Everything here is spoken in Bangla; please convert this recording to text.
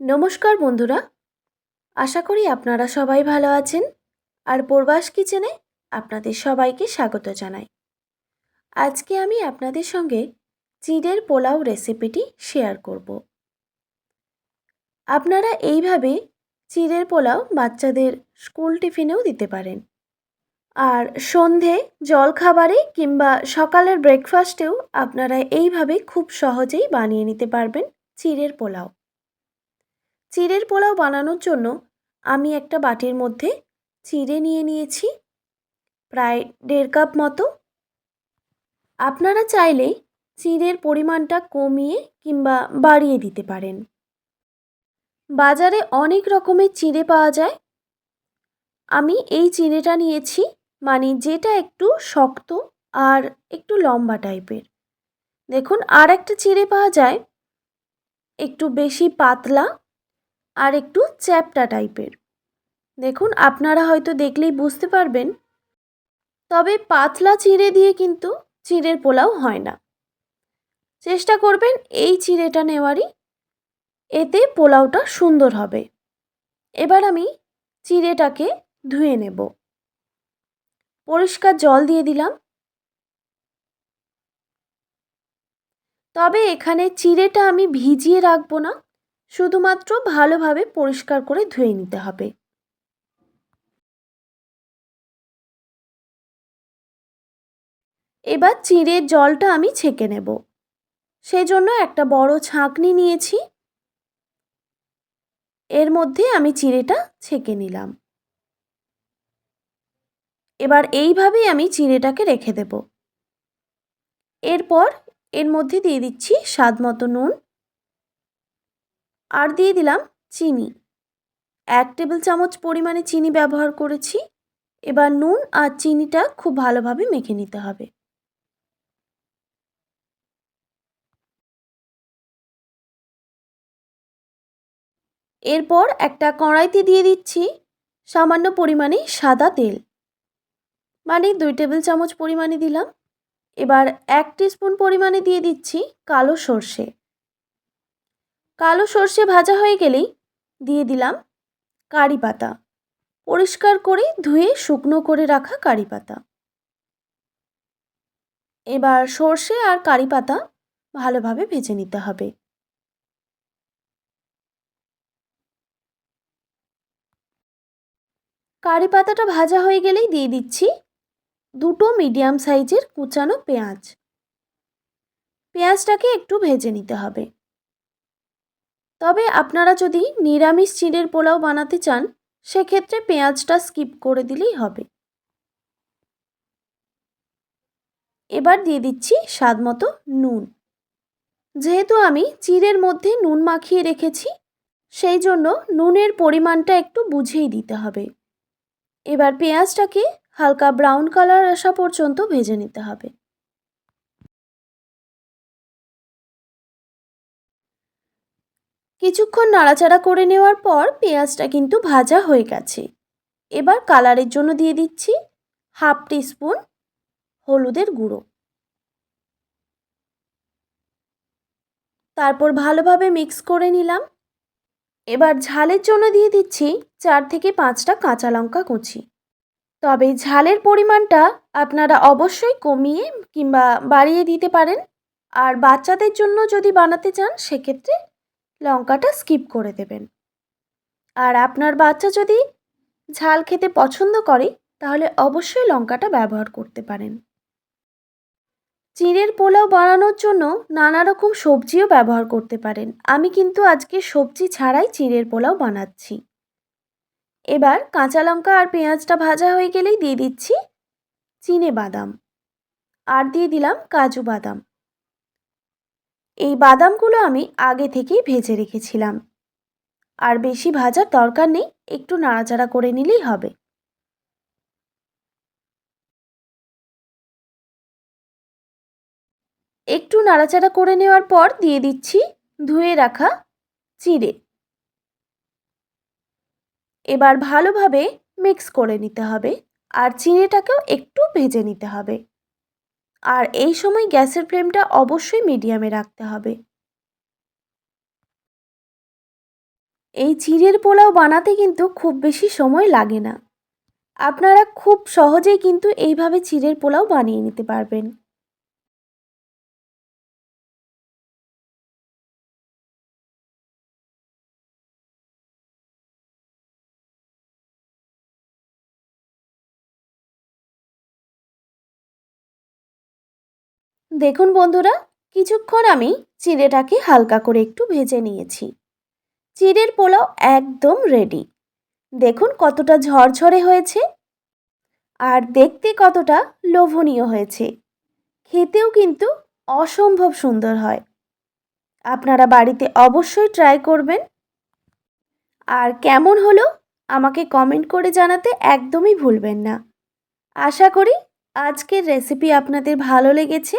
নমস্কার বন্ধুরা। আশা করি আপনারা সবাই ভালো আছেন আর পূর্বাস কিচেনে আপনাদের সবাইকে স্বাগত জানাই। আজকে আমি আপনাদের সঙ্গে চিড়ের পোলাও রেসিপিটি শেয়ার করব। আপনারা এইভাবে চিড়ের পোলাও বাচ্চাদের স্কুল টিফিনেও দিতে পারেন। আর সন্ধে জলখাবারে কিংবা সকালের ব্রেকফাস্টেও আপনারা এইভাবে খুব সহজেই বানিয়ে নিতে পারবেন চিড়ের পোলাও। চিড়ের পোলাও বানানোর জন্য আমি একটা বাটির মধ্যে চিড়ে নিয়ে নিয়েছি, প্রায় দেড় কাপ মতো। আপনারা চাইলে চিড়ের পরিমাণটা কমিয়ে কিংবা বাড়িয়ে দিতে পারেন। বাজারে অনেক রকমের চিড়ে পাওয়া যায়। আমি এই চিড়েটা নিয়েছি মানে যেটা একটু শক্ত আর একটু লম্বা টাইপের। দেখুন আর একটা চিড়ে পাওয়া যায়, একটু বেশি পাতলা আর একটু চ্যাপটা টাইপের। দেখুন, আপনারা হয়তো দেখলেই বুঝতে পারবেন। তবে পাতলা চিড়ে দিয়ে কিন্তু চিড়ের পোলাও হয় না। চেষ্টা করবেন এই চিঁড়েটা নেওয়ারই। এতে পোলাওটা সুন্দর হবে। এবার আমি চিড়েটাকে ধুয়ে নেব। পরিষ্কার জল দিয়ে দিলাম। তবে এখানে চিড়েটা আমি ভিজিয়ে রাখব না। শুধুমাত্র ভালোভাবে পরিষ্কার করে ধুয়ে নিতে হবে। এবার চিঁড়ের জলটা আমি ছেঁকে নেব। সেই জন্য একটা বড় ছাঁকনি নিয়েছি। এর মধ্যে আমি চিঁড়েটা ছেঁকে নিলাম। এবার এইভাবেই আমি চিঁড়েটাকে রেখে দেব। এরপর এর মধ্যে দিয়ে দিচ্ছি স্বাদ মতো নুন। আর দিয়ে দিলাম চিনি। এক টেবিল চামচ পরিমাণে চিনি ব্যবহার করেছি। এবার নুন আর চিনিটা খুব ভালোভাবে মেখে নিতে হবে। এরপর একটা কড়াইতে দিয়ে দিচ্ছি সামান্য পরিমাণে সাদা তেল। মানে দুই টেবিল চামচ পরিমাণে দিলাম। এবার এক স্পুন পরিমাণে দিয়ে দিচ্ছি কালো সর্ষে। কালো সর্ষে ভাজা হয়ে গেলেই দিয়ে দিলাম কারি পাতা। পরিষ্কার করে ধুয়ে শুকনো করে রাখা কারি পাতা। এবার সর্ষে আর কারি পাতা ভালোভাবে ভেজে নিতে হবে। কারি পাতাটা ভাজা হয়ে গেলেই দিয়ে দিচ্ছি দুটো মিডিয়াম সাইজের কুচানো পেঁয়াজ। পেঁয়াজটাকে একটু ভেজে নিতে হবে। তবে আপনারা যদি নিরামিষ চিড়ের পোলাও বানাতে চান, সেক্ষেত্রে পেঁয়াজটা স্কিপ করে দিলেই হবে। এবার দিয়ে দিচ্ছি স্বাদ মতো নুন। যেহেতু আমি চিড়ের মধ্যে নুন মাখিয়ে রেখেছি, সেই জন্য নুনের পরিমাণটা একটু বুঝেই দিতে হবে। এবার পেঁয়াজটাকে হালকা ব্রাউন কালার আসা পর্যন্ত ভেজে নিতে হবে। কিছুক্ষণ নাড়াচাড়া করে নেওয়ার পর পেঁয়াজটা কিন্তু ভাজা হয়ে গেছে। এবার কালারের জন্য দিয়ে দিচ্ছি হাফ স্পুন হলুদের গুঁড়ো। তারপর ভালোভাবে মিক্স করে নিলাম। এবার ঝালের জন্য দিয়ে দিচ্ছি চার থেকে পাঁচটা কাঁচা লঙ্কা কুচি। তবে ঝালের পরিমাণটা আপনারা অবশ্যই কমিয়ে কিংবা বাড়িয়ে দিতে পারেন। আর বাচ্চাদের জন্য যদি বানাতে চান, সেক্ষেত্রে লঙ্কাটা স্কিপ করে দেবেন। আর আপনার বাচ্চা যদি ঝাল খেতে পছন্দ করে, তাহলে অবশ্যই লঙ্কাটা ব্যবহার করতে পারেন। চিড়ের পোলাও বানানোর জন্য নানা রকম সবজিও ব্যবহার করতে পারেন। আমি কিন্তু আজকে সবজি ছাড়াই চিড়ের পোলাও বানাচ্ছি। এবার কাঁচা লঙ্কা আর পেঁয়াজটা ভাজা হয়ে গেলেই দিয়ে দিচ্ছি চিনে বাদাম। আর দিয়ে দিলাম কাজু বাদাম। এই বাদামগুলো আমি আগে থেকেই ভেজে রেখেছিলাম। আর বেশি ভাজার দরকার নেই, একটু নাড়াচাড়া করে নিলেই হবে। একটু নাড়াচাড়া করে নেওয়ার পর দিয়ে দিচ্ছি ধুয়ে রাখা চিড়ে। এবার ভালোভাবে মিক্স করে নিতে হবে, আর চিড়েটাকেও একটু ভেজে নিতে হবে। আর এই সময় গ্যাসের ফ্লেমটা অবশ্যই মিডিয়ামে রাখতে হবে। এই চিড়ের পোলাও বানাতে কিন্তু খুব বেশি সময় লাগে না। আপনারা খুব সহজেই কিন্তু এইভাবে চিড়ের পোলাও বানিয়ে নিতে পারবেন। দেখুন বন্ধুরা, কিছুক্ষণ আমি চিড়েটাকে হালকা করে একটু ভেজে নিয়েছি। চিড়ের পোলাও একদম রেডি দেখুন কতটা ঝরঝরে হয়েছে আর দেখতে কতটা লোভনীয় হয়েছে। খেতেও কিন্তু অসম্ভব সুন্দর হয়। আপনারা বাড়িতে অবশ্যই ট্রাই করবেন। আর কেমন হলো আমাকে কমেন্ট করে জানাতে একদমই ভুলবেন না। আশা করি আজকের রেসিপি আপনাদের ভালো লেগেছে।